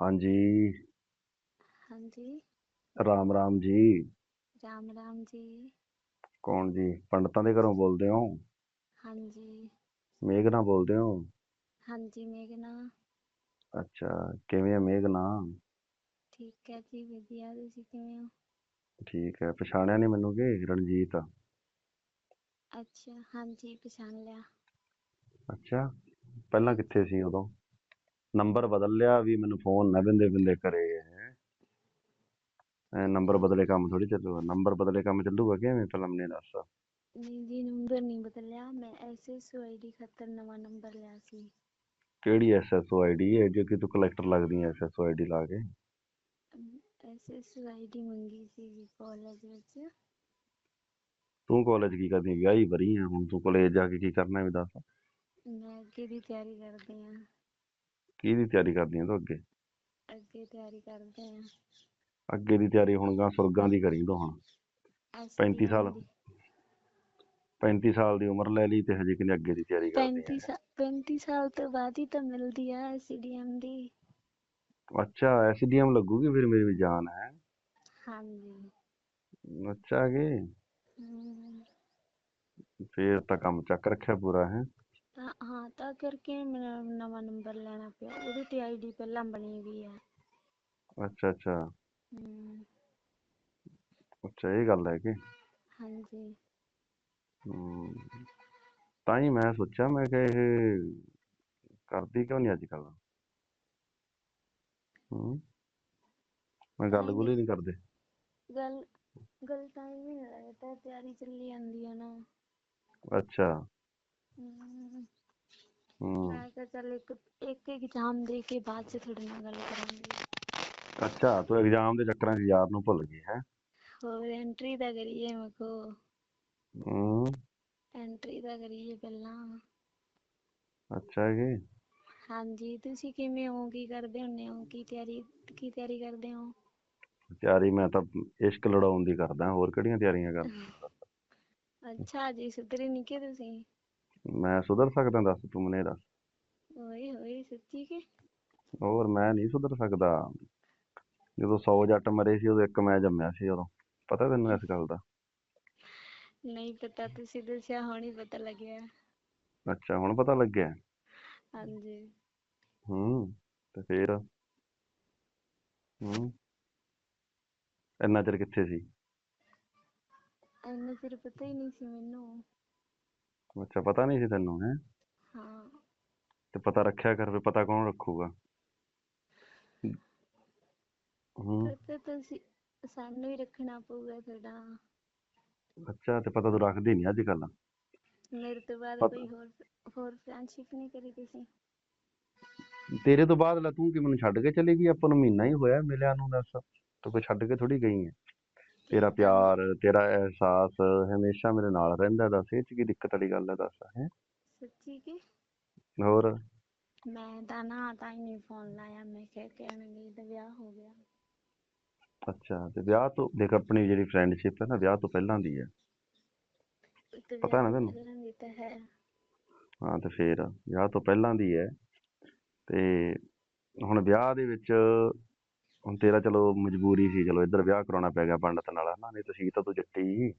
ਹਾਂਜੀ। ਹਾਂਜੀ। ਰਾਮ ਰਾਮ ਜੀ। ਰਾਮ ਰਾਮ ਜੀ। ਕੌਣ ਜੀ? ਪੰਡਤਾਂ ਦੇ ਘਰੋਂ ਬੋਲਦੇ ਹੋ? ਹਾਂਜੀ। ਮੇਘਨਾ ਬੋਲਦੇ ਹੋ? ਹਾਂਜੀ ਮੇਘਨਾ। ਅੱਛਾ ਕਿਵੇਂ ਆ ਮੇਘਨਾ? ਠੀਕ ਹੈ ਜੀ ਵਧੀਆ। ਤੁਸੀਂ ਕਿਵੇਂ ਹੋ? ਠੀਕ ਹੈ। ਪਛਾਣਿਆ ਨਹੀਂ ਮੈਨੂੰ ਕਿ ਰਣਜੀਤ? ਆ ਅੱਛਾ ਹਾਂਜੀ ਪਛਾਣ ਲਿਆ। ਅੱਛਾ ਪਹਿਲਾਂ ਕਿੱਥੇ ਸੀ ਉਦੋਂ? ਨੰਬਰ ਬਦਲ ਲਿਆ ਵੀ ਮੈਨੂੰ ਫੋਨ ਨਾ ਬਿੰਦੇ ਬਿੰਦੇ ਕਰੇ ਐ ਨੰਬਰ ਬਦਲੇ ਕੰਮ ਥੋੜੀ ਚੱਲੂਗਾ। ਨੰਬਰ ਬਦਲੇ ਕੰਮ ਚੱਲੂਗਾ ਕਿਵੇਂ ਪਹਿਲਾਂ ਮੈਨੂੰ ਦੱਸ? ਨਹੀਂ ਜੀ ਨੰਬਰ ਨਹੀਂ ਬਦਲਿਆ। ਮੈਂ ਐਸਐਸਓ ਆਈਡੀ ਖਾਤਰ ਨਵਾਂ ਨੰਬਰ ਲਿਆ ਸੀ। ਕਿਹੜੀ ਐਸਐਸਓ ਆਈਡੀ ਹੈ ਜੇ ਕਿ ਤੂੰ ਕਲੈਕਟਰ ਲੱਗਦੀ ਐ ਐਸਐਸਓ ਆਈਡੀ ਲਾ ਕੇ। ਐਸਐਸਓ ਆਈਡੀ ਮੰਗੀ ਸੀ ਜੀ ਕਾਲਜ ਵਿੱਚ। ਤੂੰ ਕਾਲਜ ਕੀ ਕਰਦੀ ਵਿਆਹੀ ਵਰੀ ਆ ਹੁਣ ਤੂੰ ਕਾਲਜ ਜਾ ਕੇ ਕੀ ਕਰਨਾ ਵੀ ਦੱਸ। ਮੈਂ ਅੱਗੇ ਦੀ ਤਿਆਰੀ ਕਰਦੇ ਆ। ਕਿਹਦੀ ਤਿਆਰੀ ਕਰਦੀ ਆ ਤੂੰ ਅੱਗੇ? ਅੱਗੇ ਤਿਆਰੀ ਕਰਦੇ ਆ। ਅੱਗੇ ਦੀ ਤਿਆਰੀ ਹੁਣ ਗਾ ਸੁਰਗਾਂ ਦੀ ਕਰੀ ਤੂੰ ਹੁਣ। 35 ਸਾਲ। 35 ਸਾਲ ਦੀ ਉਮਰ ਲੈ ਲਈ ਤੇ ਹਜੇ ਕਿੰਨੇ ਅੱਗੇ ਦੀ ਤਿਆਰੀ ਕਰਦੀ 35 ਸਾਲ 35 ਸਾਲ ਤੋਂ ਬਾਅਦ ਹੀ ਤਾਂ ਮਿਲਦੀ ਆ ਐਸਡੀਐਮ ਦੀ। ਅੱਛਾ ਐਸਡੀਐਮ ਲੱਗੂਗੀ ਫਿਰ ਮੇਰੀ ਵੀ ਜਾਨ ਹੈ। ਹਾਂਜੀ। ਅੱਛਾ ਕਿ? ਹਮ, ਫੇਰ ਤਾਂ ਕੰਮ ਚੱਕ ਰੱਖਿਆ ਪੂਰਾ ਹੈ। ਤਾਂ ਹਾਂ ਤਾਂ ਕਰਕੇ ਮੇਰਾ ਨਵਾਂ ਨੰਬਰ ਲੈਣਾ ਪਿਆ ਉਹਦੇ ਤੇ ਆਈਡੀ ਪਹਿਲਾਂ ਬਣੀ ਵੀ ਆ ਅੱਛਾ ਅੱਛਾ। ਹਮ, ਅੱਛਾ ਇਹ ਗੱਲ ਹੈ ਕਿ ਹਾਂਜੀ। ਹਮ, ਤਾਂ ਹੀ ਮੈਂ ਸੋਚਿਆ ਮੈਂ ਕਿ ਇਹ ਕਰਦੀ ਕਿਉਂ ਨਹੀਂ ਅੱਜ ਕੱਲ ਹੂੰ ਮੈਂ ਗੱਲ ਗੁੱਲ ਹੀ ਨਹੀਂ ਕਰਦੇ। ਗੱਲ ਗੱਲ ਤਾਂ ਹੀ ਨਹੀਂ ਲੱਗਦਾ ਤਿਆਰੀ ਚੱਲੀ ਜਾਂਦੀ ਆ ਨਾ। ਅੱਛਾ। ਮੈਂ ਕਿਹਾ ਚੱਲ ਇੱਕ ਇੱਕ ਐਗਜ਼ਾਮ ਦੇ ਕੇ ਬਾਅਦ ਚ ਤੁਹਾਡੇ ਨਾਲ ਗੱਲ ਕਰਾਂਗੀ। ਅੱਛਾ ਤੂੰ ਐਗਜ਼ਾਮ ਦੇ ਚੱਕਰਾਂ 'ਚ ਯਾਰ ਨੂੰ ਭੁੱਲ ਗਈ ਹੈ? ਹੋਰ ਐਂਟਰੀ ਤਾਂ ਕਰੀਏ ਮੇਰੇ ਕੋ ਹੂੰ। ਐਂਟਰੀ ਤਾਂ ਕਰੀਏ ਪਹਿਲਾਂ। ਅੱਛਾ ਕਿ ਹਾਂਜੀ ਤੁਸੀਂ ਕਿਵੇਂ ਹੋ? ਕੀ ਕਰਦੇ ਹੁੰਦੇ ਹੋ? ਕੀ ਤਿਆਰੀ ਕੀ ਤਿਆਰੀ ਕਰਦੇ ਹੋ? ਤਿਆਰੀ ਮੈਂ ਤਾਂ ਇਸ਼ਕ ਲੜਾਉਣ ਦੀ ਕਰਦਾ ਹੋਰ ਕਿਹੜੀਆਂ ਤਿਆਰੀਆਂ ਕਰਦਾ ਅੱਛਾ ਜੀ ਸੁਧਰੇ ਨਹੀਂ ਕਿ ਤੁਸੀਂ? ਮੈਂ ਸੁਧਰ ਸਕਦਾ ਦੱਸ ਤੂੰ ਮੈਨੂੰ ਇਹ ਦੱਸ। ਓਏ ਹੋਏ ਸੱਚੀ ਕਿ? ਹੋਰ ਮੈਂ ਨਹੀਂ ਸੁਧਰ ਸਕਦਾ। ਜਦੋਂ 100 ਜੱਟ ਮਰੇ ਸੀ ਉਦੋਂ ਇੱਕ ਮੈਂ ਜੰਮਿਆ ਸੀ ਉਦੋਂ। ਪਤਾ ਤੈਨੂੰ ਇਸ ਗੱਲ ਦਾ? ਨਹੀਂ ਪਤਾ ਤੁਸੀਂ ਦੱਸਿਆ ਹੁਣ ਹੀ ਪਤਾ ਲੱਗਿਆ। ਅੱਛਾ ਹੁਣ ਪਤਾ ਲੱਗਿਆ? ਹਾਂਜੀ। ਹੂੰ ਤੇ ਫੇਰ? ਹੂੰ। ਇੰਨਾ ਚਿਰ ਕਿੱਥੇ ਸੀ? ਇੰਨਾ ਚਿਰ ਪਤਾ ਹੀ ਨਹੀਂ ਸੀ ਮੈਨੂੰ। ਅੱਛਾ ਪਤਾ ਨਹੀਂ ਸੀ ਤੈਨੂੰ ਹੈ? ਹਾਂ। ਤੇ ਪਤਾ ਰੱਖਿਆ ਕਰ ਫਿਰ ਪਤਾ ਕੌਣ ਰੱਖੂਗਾ? ਹੂੰ। ਪਤਾ ਤੁਸੀਂ ਸਾਨੂੰ ਹੀ ਰੱਖਣਾ ਪਊਗਾ ਤੁਹਾਡਾ। ਅੱਛਾ ਤੇ ਪਤਾ ਤੂੰ ਰੱਖਦੀ ਨਹੀਂ ਅੱਜ ਕੱਲ ਮੇਰੇ ਤੋਂ ਬਾਅਦ ਪਤਾ- ਕੋਈ ਹੋਰ ਹੋਰ ਫਰੈਂਡਸ਼ਿਪ ਨਹੀਂ ਕਰੀ ਤੁਸੀਂ? ਤੇਰੇ ਤੋਂ ਬਾਅਦ ਲੈ ਤੂੰ ਕਿ ਮੈਨੂੰ ਛੱਡ ਕੇ ਚਲੀ ਗਈ? ਆਪਾਂ ਨੂੰ ਮਹੀਨਾ ਹੀ ਹੋਇਆ ਮਿਲਿਆ ਨੂੰ ਦੱਸ। ਤੂੰ ਕੋਈ ਛੱਡ ਕੇ ਥੋੜੀ ਗਈ ਹੈ? ਤੇਰਾ ਪਿਆਰ ਤੇਰਾ ਅਹਿਸਾਸ ਹਮੇਸ਼ਾ ਮੇਰੇ ਨਾਲ ਰਹਿੰਦਾ ਦੱਸ ਇਹ ਚ ਕੀ ਦਿੱਕਤ ਵਾਲੀ ਗੱਲ ਹੈ ਦੱਸ ਹੈ? ਸੱਚੀ ਕਿ? ਹੋਰ? ਮੈਂ ਤਾਂ ਨਾ ਤਾਂ ਹੀ ਨਹੀਂ ਫੋਨ ਲਾਇਆ ਮੈਂ ਕਿਹਾ ਕਹਿਣਗੇ ਤਾਂ ਵਿਆਹ ਹੋ ਗਿਆ। ਅੱਛਾ ਤੇ ਵਿਆਹ ਤੋਂ ਦੇਖ ਆਪਣੀ ਜਿਹੜੀ ਫਰੈਂਡਸ਼ਿਪ ਹੈ ਨਾ ਵਿਆਹ ਤੋਂ ਪਹਿਲਾਂ ਦੀ ਹੈ। ਤੇ ਪਤਾ ਨਾ ਤੈਨੂੰ? ਪਹਿਲਾਂ ਦੀ ਤਾਂ ਹੈ। ਹਾਂ ਤੇ ਫੇਰ ਵਿਆਹ ਤੋਂ ਪਹਿਲਾਂ ਦੀ ਹੈ। ਤੇ ਹੁਣ ਵਿਆਹ ਦੇ ਵਿੱਚ ਹੁਣ ਤੇਰਾ ਚਲੋ ਮਜਬੂਰੀ ਸੀ ਚਲੋ ਇੱਧਰ ਵਿਆਹ ਕਰਾਉਣਾ ਪੈ ਗਿਆ ਪੰਡਤ ਨਾਲ ਹਨਾ ਨਹੀਂ ਤਾਂ ਸੀ ਤਾਂ ਤੂੰ ਜੱਟੀ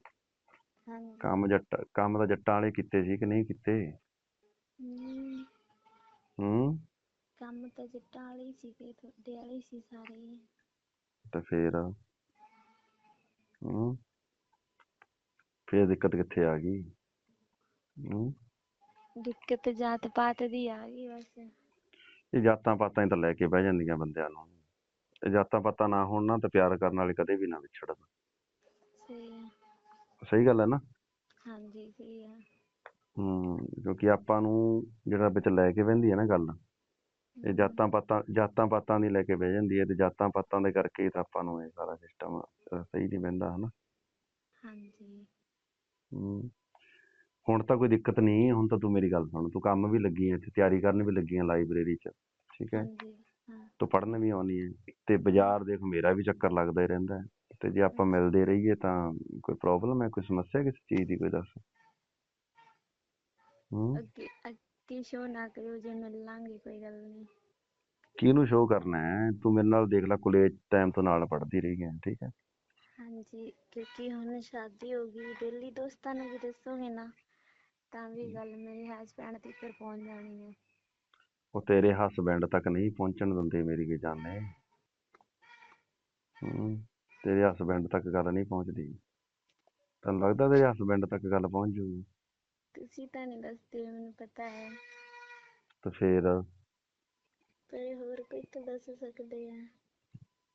ਹਾਂਜੀ। ਕੰਮ ਜੱਟ ਕੰਮ ਤਾਂ ਜੱਟਾਂ ਵਾਲੇ ਕੀਤੇ ਸੀ ਕਿ ਨਹੀਂ ਕੀਤੇ? ਹਮ, ਹੂੰ। ਕੰਮ ਤਾਂ ਜੱਟਾਂ ਵਾਲੇ ਹੀ ਸੀਗੇ ਤੁਹਾਡੇ ਵਾਲੇ ਹੀ ਸੀ ਸਾਰੇ। ਹੀ। ਤੇ ਫੇਰ? ਹੂੰ। ਫੇਰ ਦਿੱਕਤ ਕਿੱਥੇ ਆ ਗਈ? ਹੂੰ। ਦਿੱਕਤ ਜਾਤ ਪਾਤ ਦੀ ਆ ਗਈ ਬਸ। ਇਹ ਜਾਤਾਂ ਪਾਤਾਂ ਹੀ ਤਾਂ ਲੈ ਕੇ ਬਹਿ ਜਾਂਦੀਆਂ ਬੰਦਿਆਂ ਨੂੰ। ਇਹ ਜਾਤਾਂ ਪਾਤਾਂ ਨਾ ਹੋਣ ਨਾ ਤਾਂ ਪਿਆਰ ਕਰਨ ਵਾਲੇ ਕਦੇ ਵੀ ਨਾ ਵਿਛੜਨ। ਸਹੀ। ਆ ਸਹੀ ਗੱਲ ਹੈ ਨਾ? ਹਾਂਜੀ ਸਹੀ ਆ ਹੂੰ ਕਿਉਂਕਿ ਆਪਾਂ ਨੂੰ ਜਿਹੜਾ ਵਿੱਚ ਲੈ ਕੇ ਬਹਿੰਦੀ ਹੈ ਨਾ ਗੱਲ ਇਹ ਜਾਤਾਂ ਪਾਤਾਂ ਜਾਤਾਂ ਪਾਤਾਂ ਦੀ ਲੈ ਕੇ ਬਹਿ ਜਾਂਦੀ ਹੈ ਤੇ ਜਾਤਾਂ ਪਾਤਾਂ ਦੇ ਕਰਕੇ ਹੀ ਤਾਂ ਆਪਾਂ ਨੂੰ ਇਹ ਸਾਰਾ ਸਿਸਟਮ ਸਹੀ ਨਹੀਂ ਬਹਿੰਦਾ ਹਨਾ? ਹਾਂਜੀ। ਹੂੰ। ਹੁਣ ਤਾਂ ਕੋਈ ਦਿੱਕਤ ਨਹੀਂ ਹੁਣ ਤਾਂ ਤੂੰ ਮੇਰੀ ਗੱਲ ਸੁਣ ਤੂੰ ਕੰਮ ਵੀ ਲੱਗੀ ਹੈ ਤੇ ਤਿਆਰੀ ਕਰਨ ਵੀ ਲੱਗੀ ਹੈ ਲਾਇਬ੍ਰੇਰੀ 'ਚ ਠੀਕ ਹੈ? ਹਾਂਜੀ। ਹਾਂ ਤੂੰ ਪੜ੍ਹਨ ਵੀ ਆਉਣੀ ਹੈ ਤੇ ਬਾਜ਼ਾਰ ਦੇਖ ਮੇਰਾ ਵੀ ਚੱਕਰ ਲੱਗਦਾ ਹੀ ਰਹਿੰਦਾ ਹੈ ਤੇ ਜੇ ਆਪਾਂ ਮਿਲਦੇ ਰਹੀਏ ਤਾਂ ਕੋਈ ਪ੍ਰੋਬਲਮ ਹੈ ਕੋਈ ਸਮੱਸਿਆ ਕਿਸੇ ਚੀਜ਼ ਦੀ ਕੋਈ ਦੱਸ? ਹੂੰ। ਅੱਗੇ ਅੱਗੇ ਸ਼ੋ ਨਾ ਕਰਿਓ ਜੇ ਮਿਲ ਲਾਂਗੇ ਕੋਈ ਗੱਲ ਨਹੀਂ। ਕਿਹਨੂੰ ਸ਼ੋਅ ਕਰਨਾ ਹੈ? ਤੂੰ ਮੇਰੇ ਨਾਲ ਦੇਖ ਲੈ ਕਾਲਜ ਟਾਈਮ ਤੋਂ ਨਾਲ ਪੜ੍ਹਦੀ ਰਹੀ ਹੈ ਠੀਕ ਹੈ? ਹਾਂਜੀ ਕਿਉਂਕਿ ਹੁਣ ਸ਼ਾਦੀ ਹੋ ਗਈ ਡੇਲੀ ਦੋਸਤਾਂ ਨੂੰ ਵੀ ਦੱਸੋਗੇ ਨਾ ਤਾਂ ਵੀ ਗੱਲ ਮੇਰੇ ਹਸਬੈਂਡ ਤੱਕ ਪਹੁੰਚ ਜਾਣੀ ਹੈ। ਉਹ ਤੇਰੇ ਹਸਬੈਂਡ ਤੱਕ ਨਹੀਂ ਪਹੁੰਚਣ ਦਿੰਦੇ ਮੇਰੀ ਕੀ ਜਾਣੇ ਹੂੰ ਤੇਰੇ ਹਸਬੈਂਡ ਤੱਕ ਗੱਲ ਨਹੀਂ ਪਹੁੰਚਦੀ। ਤੈਨੂੰ ਲੱਗਦਾ ਤੇਰੇ ਹਸਬੈਂਡ ਤੱਕ ਗੱਲ ਪਹੁੰਚ ਜੂਗੀ? ਤੁਸੀਂ ਤਾਂ ਨਹੀਂ ਦੱਸਦੇ ਮੈਨੂੰ ਪਤਾ ਹੈ। ਤੇ ਫੇਰ? ਪਰ ਹੋਰ ਕੋਈ ਤਾਂ ਦੱਸ ਸਕਦੇ ਆ।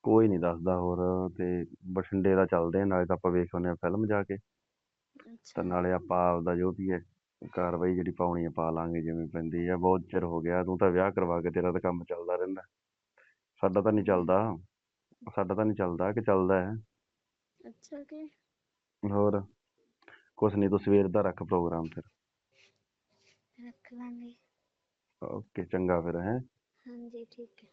ਕੋਈ ਨਹੀਂ ਦੱਸਦਾ ਹੋਰ ਤੇ ਬਠਿੰਡੇ ਦਾ ਚੱਲਦੇ ਆ ਨਾਲੇ ਤਾਂ ਆਪਾਂ ਵੇਖ ਆਉਂਦੇ ਆ ਫਿਲਮ ਜਾ ਕੇ। ਤੇ ਨਾਲੇ ਆਪਾਂ ਆਪਦਾ ਜੋ ਵੀ ਹੈ ਕਾਰਵਾਈ ਜਿਹੜੀ ਪਾਉਣੀ ਆ ਪਾ ਲਾਂਗੇ ਜਿਵੇਂ ਪੈਂਦੀ ਆ। ਬਹੁਤ ਚਿਰ ਹੋ ਗਿਆ ਤੂੰ ਤਾਂ ਵਿਆਹ ਕਰਵਾ ਕੇ ਤੇਰਾ ਤਾਂ ਕੰਮ ਚੱਲਦਾ ਰਹਿੰਦਾ। ਸਾਡਾ ਤਾਂ ਨਹੀਂ ਚੱਲਦਾ। ਸਾਡਾ ਤਾਂ ਨਹੀਂ ਚੱਲਦਾ ਕਿ ਚੱਲਦਾ ਹੈ। ਅੱਛਾ ਕਿ? ਹੋਰ? ਕੁਛ ਨਹੀਂ ਤੂੰ ਸਵੇਰ ਦਾ ਰੱਖ ਪ੍ਰੋਗਰਾਮ ਫਿਰ। ਰੱਖ ਲਾਂਗੇ। ਓਕੇ ਚੰਗਾ ਫਿਰ ਹੈ। ਹਾਂਜੀ ਠੀਕ ਹੈ।